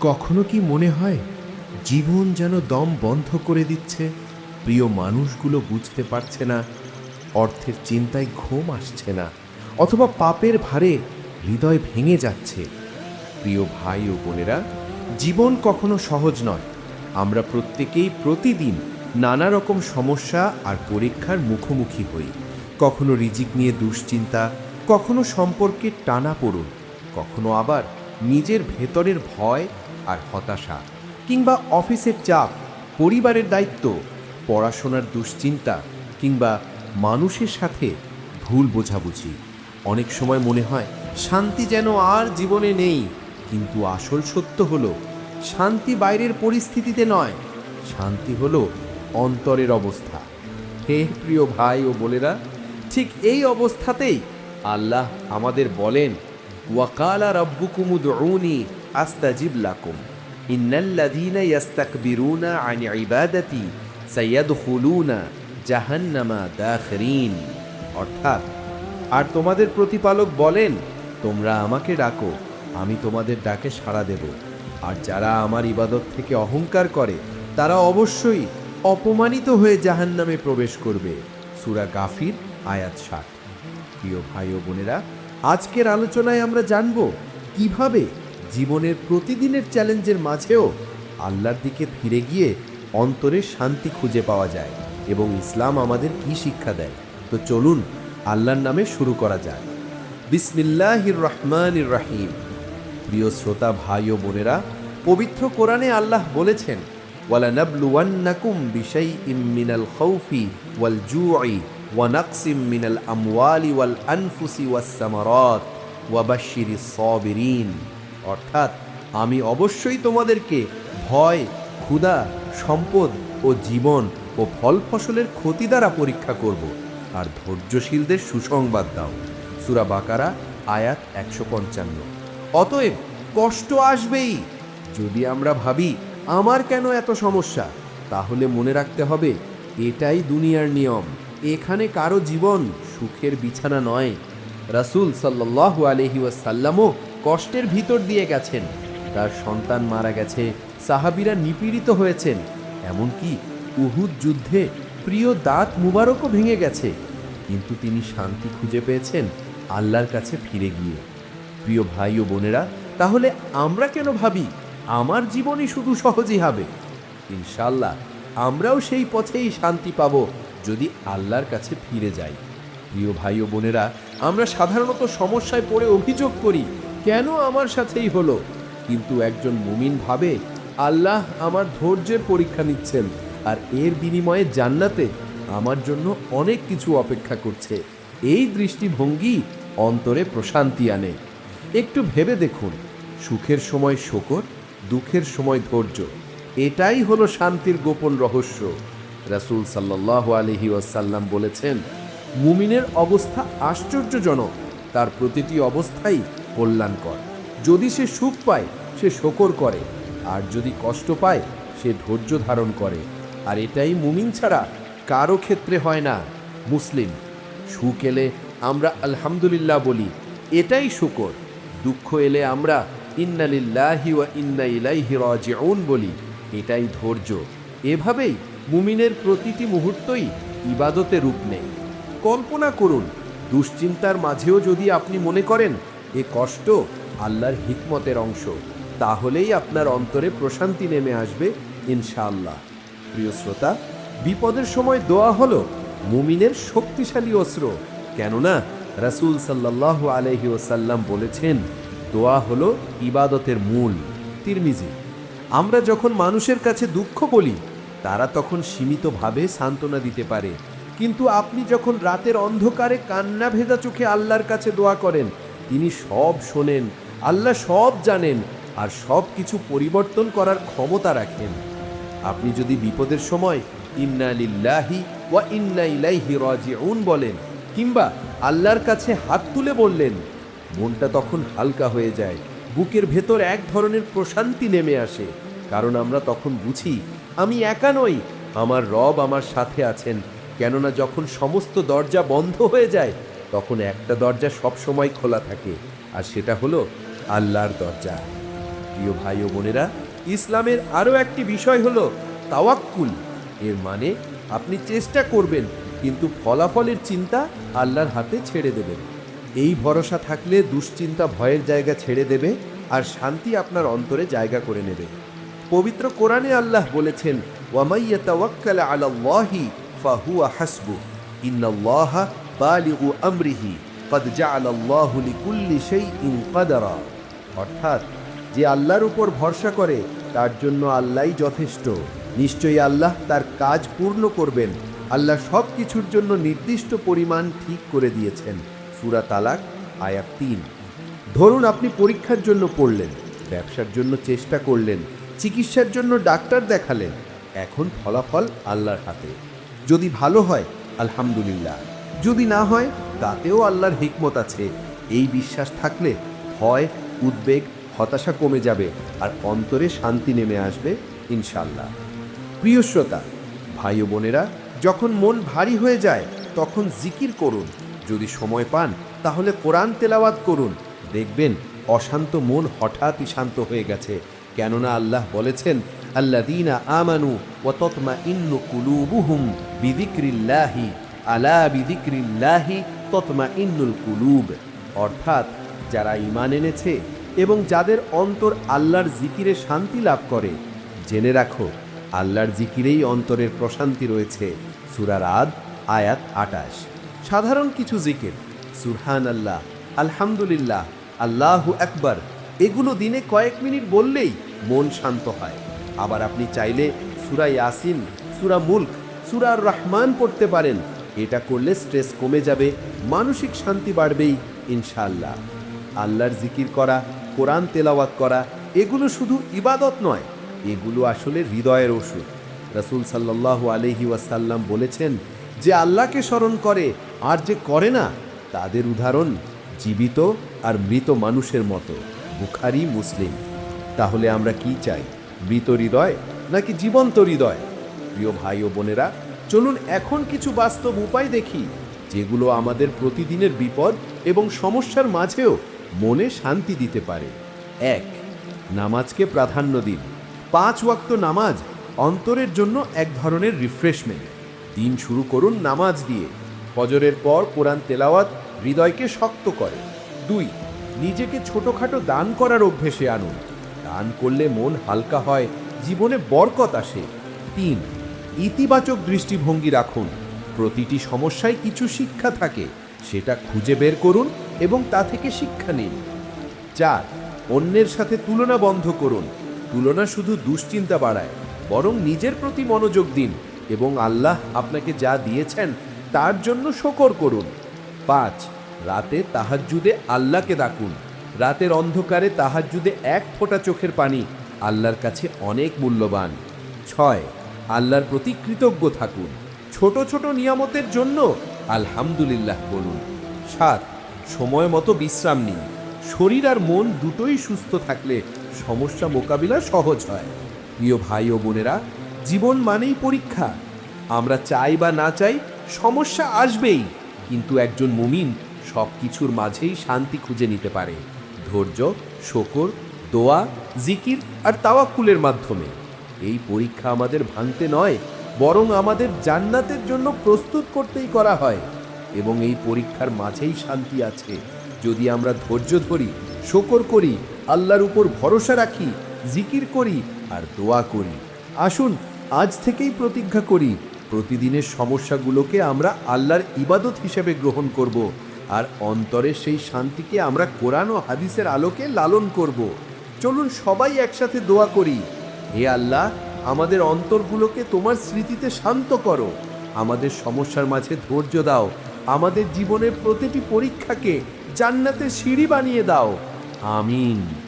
কখনো কি মনে হয় জীবন যেন দম বন্ধ করে দিচ্ছে? প্রিয় মানুষগুলো বুঝতে পারছে না, অর্থের চিন্তায় ঘুম আসছে না, অথবা পাপের ভারে হৃদয় ভেঙে যাচ্ছে। প্রিয় ভাই ও বোনেরা, জীবন কখনো সহজ নয়। আমরা প্রত্যেকেই প্রতিদিন নানা রকম সমস্যা আর পরীক্ষার মুখোমুখি হই। কখনো রিজিক নিয়ে দুশ্চিন্তা, কখনো সম্পর্কে টানা পড়ুন, কখনো আবার নিজের ভেতরের ভয় আর হতাশা কিংবা অফিসের চাপ, পরিবারের দায়িত্ব, পড়াশোনার দুশ্চিন্তা কিংবা মানুষের সাথে ভুল বোঝাবুঝি। অনেক সময় মনে হয় শান্তি যেন আর জীবনে নেই, কিন্তু আসল সত্য হলো শান্তি বাইরের পরিস্থিতিতে নয়, শান্তি হলো অন্তরের অবস্থা। হে প্রিয় ভাই ও বোনেরা, ঠিক এই অবস্থাতেই আল্লাহ আমাদের বলেন ওয়াকালা রব্বুকুম উদউনি আস্তাজিব লাকুম ইন্নাল্লাযীনা ইয়াস্তাকবিরুনা আন ইবাদাতি সাইয়াদখুলুনা জাহান্নামা দাখিরিন অর্থাৎ, আর তোমাদের প্রতিপালক বলেন, তোমরা আমাকে ডাকো, আমি তোমাদের ডাকে সাড়া দেব। আর যারা আমার ইবাদত থেকে অহংকার করে, তারা অবশ্যই অপমানিত হয়ে জাহান্নামে প্রবেশ করবে। সুরা গাফির, আয়াত ষাট। প্রিয় ভাই ও বোনেরা আজকের আলোচনায় আমরা জানব কীভাবে জীবনের প্রতিদিনের চ্যালেঞ্জের মাঝেও আল্লাহর দিকে ফিরে গিয়ে অন্তরে শান্তি খুঁজে পাওয়া যায় এবং ইসলাম আমাদের কি শিক্ষা দেয়। তো চলুন আল্লাহর নামে শুরু করা যায় বিসমিল্লাহির রহমানির রাহিম। প্রিয় শ্রোতা, ভাই ও বোনেরা, পবিত্র কোরআনে আল্লাহ বলেছেন, ওয়ালানাবলুওয়ান্নাকুম বিশাইইম মিনাল খাউফি ওয়াল জুই ওয়া নাকসিম মিনাল আমওয়ালি ওয়াল আনফুসি ওয়াস সামারাত ওয়া বাশশিরিস সাবিরিন অর্থাৎ আমি অবশ্যই তোমাদেরকে ভয়, ক্ষুধা, সম্পদ ও জীবন ও ফল ফসলের ক্ষতি দ্বারা পরীক্ষা করব। আর ধৈর্যশীলদের সুসংবাদ দাও। সুরা বাকারা, আয়াত একশো পঞ্চান্ন। অতএব কষ্ট আসবেই। যদি আমরা ভাবি, আমার কেন এত সমস্যা? তাহলে মনে রাখতে হবে, এটাই দুনিয়ার নিয়ম। এখানে কারও জীবন সুখের বিছানা নয়। রাসূল সাল্লাল্লাহু আলহি ওয়াসাল্লামও কষ্টের ভিতর দিয়ে গেছেন। তার সন্তান মারা গেছে, সাহাবিরা নিপীড়িত হয়েছেন। এমনকি উহুদ যুদ্ধে প্রিয় দাঁত মুবারকও ভেঙে গেছে। কিন্তু তিনি শান্তি খুঁজে পেয়েছেন আল্লাহর কাছে ফিরে গিয়ে। প্রিয় ভাই ও বোনেরা, তাহলে আমরা কেন ভাবি আমার জীবনই শুধু সহজই হবে? ইনশাল্লাহ আমরাও সেই পথেই শান্তি পাব। যদি আল্লাহর কাছে ফিরে যাই। প্রিয় ভাই ও বোনেরা, আমরা সাধারণত সমস্যায় পড়ে অভিযোগ করি, কেন আমার সাথেই হলো? কিন্তু একজন মুমিন ভাবে, আল্লাহ আমার ধৈর্যের পরীক্ষা নিচ্ছেন, আর এর বিনিময়ে জান্নাতে আমার জন্য অনেক কিছু অপেক্ষা করছে। এই দৃষ্টিভঙ্গি অন্তরে প্রশান্তি আনে। একটু ভেবে দেখুন, সুখের সময় শকর, দুঃখের সময় ধৈর্য, এটাই হলো শান্তির গোপন রহস্য। রাসূল সাল্লাহ আলহি ওয়াসাল্লাম বলেছেন, মুমিনের অবস্থা আশ্চর্যজনক, তার প্রতিটি অবস্থাই কল্যাণকর। যদি সে সুখ পায়, সে শকর করে, আর যদি কষ্ট পায়, সে ধৈর্য ধারণ করে। আর এটাই মুমিন ছাড়া কারও ক্ষেত্রে হয় না। মুসলিম, সুখ এলে আমরা আলহামদুলিল্লাহ বলি, এটাই শুকর। দুঃখ এলে আমরা ইন্নালিল্লাহি ওয়া ইন্না ইলাইহি রাজিউন বলি, এটাই ধৈর্য। এভাবেই মুমিনের প্রতিটি মুহূর্তই ইবাদতে রূপ নেয়। কল্পনা করুন, দুশ্চিন্তার মাঝেও যদি আপনি মনে করেন, এ কষ্ট আল্লাহর হিকমতের অংশ, তাহলেই আপনার অন্তরে প্রশান্তি নেমে আসবে ইনশাআল্লাহ। প্রিয় শ্রোতা, বিপদের সময় দোয়া হলো মুমিনের শক্তিশালী অস্ত্র, কেননা রাসূল সাল্লাল্লাহু আলাইহি ওসাল্লাম বলেছেন, দোয়া হলো ইবাদতের মূল। তিরমিজি, আমরা যখন মানুষের কাছে দুঃখ বলি তারা তখন সীমিতভাবে সান্ত্বনা দিতে পারে। কিন্তু আপনি যখন রাতের অন্ধকারে কান্না ভেজা চোখে আল্লাহর কাছে দোয়া করেন, তিনি সব শোনেন, আল্লাহ সব জানেন আর সব কিছু পরিবর্তন করার ক্ষমতা রাখেন। আপনি যদি বিপদের সময় ইন্না লিল্লাহি ওয়া ইন্না ইলাইহি রাজিউন বলেন কিংবা আল্লাহর কাছে হাত তুলে বললেন, মনটা তখন হালকা হয়ে যায়, বুকের ভেতর এক ধরনের প্রশান্তি নেমে আসে। কারণ আমরা তখন বুঝি, আমি একা নই, আমার রব আমার সাথে আছেন। কেননা যখন সমস্ত দরজা বন্ধ হয়ে যায়, তখন একটা দরজা সব সময় খোলা থাকে, আর সেটা হলো আল্লাহর দরজা। প্রিয় ভাই ও বোনেরা, ইসলামের আরও একটি বিষয় হলো তাওয়াক্কুল। এর মানে আপনি চেষ্টা করবেন, কিন্তু ফলাফলের চিন্তা আল্লাহর হাতে ছেড়ে দেবেন। এই ভরসা থাকলে দুশ্চিন্তা ভয়ের জায়গা ছেড়ে দেবে, আর শান্তি আপনার অন্তরে জায়গা করে নেবে। পবিত্র কোরআনে আল্লাহ বলেছেন ওয়ামাইয়া হাসবু অর্থাৎ, যে আল্লাহর উপর ভরসা করে, তার জন্য আল্লাহই যথেষ্ট। নিশ্চয়ই আল্লাহ তার কাজ পূর্ণ করবেন। আল্লাহ সব কিছুর জন্য নির্দিষ্ট পরিমাণ ঠিক করে দিয়েছেন। সুরা তালাক, আয়াত তিন। ধরুন আপনি পরীক্ষার জন্য পড়লেন, ব্যবসার জন্য চেষ্টা করলেন চিকিৎসার জন্য ডাক্তার দেখালেন এখন ফলাফল আল্লাহর হাতে। যদি ভালো হয়, আলহামদুলিল্লাহ। যদি না হয়, তাতেও আল্লাহর হিকমত আছে। এই বিশ্বাস থাকলে ভয়, উদ্বেগ, হতাশা কমে যাবে আর অন্তরে শান্তি নেমে আসবে ইনশাল্লাহ প্রিয় শ্রোতা, ভাই ও বোনেরা, যখন মন ভারী হয়ে যায়, তখন জিকির করুন। যদি সময় পান, তাহলে কোরআন তেলাওয়াত করুন। দেখবেন, অশান্ত মন হঠাৎই শান্ত হয়ে গেছে। কেননা আল্লাহ বলেছেন আল্লাদিনা আমানু ও ইন্নু কুলুবুহুম বিদিক্রিল্লাহি আলা বিদিক্রিল্লাহি তৎমা ইন্নুল কুলুব। অর্থাৎ যারা ইমান এনেছে এবং যাদের অন্তর আল্লাহর জিকিরে শান্তি লাভ করে, জেনে রাখো, আল্লাহর জিকিরেই অন্তরের প্রশান্তি রয়েছে। সুরার আদ আয়াত আটাশ। সাধারণ কিছু জিকির সুরহান আল্লাহ আলহামদুলিল্লাহ, আল্লাহু আকবার এগুলো দিনে কয়েক মিনিট বললেই মন শান্ত হয়। আবার আপনি চাইলে সুরা ইয়াসিন, সুরা মুল্ক, সুরা রহমান পড়তে পারেন। এটা করলে স্ট্রেস কমে যাবে, মানসিক শান্তি বাড়বেই ইনশাল্লাহ আল্লাহর জিকির করা, কোরআন তেলাওয়াত করা, এগুলো শুধু ইবাদত নয়, এগুলো আসলে হৃদয়ের ওষুধ। রসুল সাল্লাল্লাহু আলাইহি ওয়াসাল্লাম বলেছেন যে আল্লাহকে স্মরণ করে আর যে করে না, তাদের উদাহরণ জীবিত আর মৃত মানুষের মতো। বুখারি, মুসলিম। তাহলে আমরা কি চাই? মৃত হৃদয় নাকি জীবন্ত হৃদয়? প্রিয় ভাই ও বোনেরা, চলুন এখন কিছু বাস্তব উপায় দেখি, যেগুলো আমাদের প্রতিদিনের বিপদ এবং সমস্যার মাঝেও মনে শান্তি দিতে পারে। এক, নামাজকে প্রাধান্য দিন। পাঁচ ওয়াক্ত নামাজ অন্তরের জন্য এক ধরনের রিফ্রেশমেন্ট দিন শুরু করুন নামাজ দিয়ে। ফজরের পর কোরআন তেলাওয়াত হৃদয়কে শক্ত করে। দুই নিজেকে ছোটখাটো দান করার অভ্যেসে আনুন। দান করলে মন হালকা হয়, জীবনে বরকত আসে। তিন, ইতিবাচক দৃষ্টিভঙ্গি রাখুন। প্রতিটি সমস্যায় কিছু শিক্ষা থাকে, সেটা খুঁজে বের করুন এবং তা থেকে শিক্ষা নিন। চার, অন্যের সাথে তুলনা বন্ধ করুন। তুলনা শুধু দুশ্চিন্তা বাড়ায়, বরং নিজের প্রতি মনোযোগ দিন এবং আল্লাহ আপনাকে যা দিয়েছেন তার জন্য শকর করুন। পাঁচ রাতে তাহাজ্জুদে আল্লাহকে ডাকুন। রাতের অন্ধকারে তাহাজ্জুদে এক ফোঁটা চোখের পানি আল্লাহর কাছে অনেক মূল্যবান। ছয়, আল্লাহর প্রতি কৃতজ্ঞ থাকুন। ছোট ছোট নিয়ামতের জন্য আলহামদুলিল্লাহ বলুন। সাত, সময় মতো বিশ্রাম নিন। শরীর আর মন দুটোই সুস্থ থাকলে সমস্যা মোকাবিলা সহজ হয়। প্রিয় ভাই ও বোনেরা, জীবন মানেই পরীক্ষা। আমরা চাই বা না চাই সমস্যা আসবেই, কিন্তু একজন মুমিন সব কিছুর মাঝেই শান্তি খুঁজে নিতে পারে। ধৈর্য, শকর, দোয়া, জিকির আর তাওয়াক্কুলের মাধ্যমে। এই পরীক্ষা আমাদের ভাঙতে নয়, বরং আমাদের জান্নাতের জন্য প্রস্তুত করতেই করা হয়। এবং এই পরীক্ষার মাঝেই শান্তি আছে। যদি আমরা ধৈর্য ধরি, শকর করি, আল্লাহর উপর ভরসা রাখি, জিকির করি আর দোয়া করি, আসুন আজ থেকেই প্রতিজ্ঞা করি, প্রতিদিনের সমস্যাগুলোকে আমরা আল্লাহর ইবাদত হিসেবে গ্রহণ করব। আর অন্তরের সেই শান্তিকে আমরা কোরআন ও হাদিসের আলোকে লালন করব। চলুন সবাই একসাথে দোয়া করি, হে আল্লাহ, আমাদের অন্তরগুলোকে তোমার স্মৃতিতে শান্ত করো। আমাদের সমস্যার মাঝে ধৈর্য দাও। আমাদের জীবনের প্রতিটি পরীক্ষাকে জান্নাতের সিঁড়ি বানিয়ে দাও। আমিন।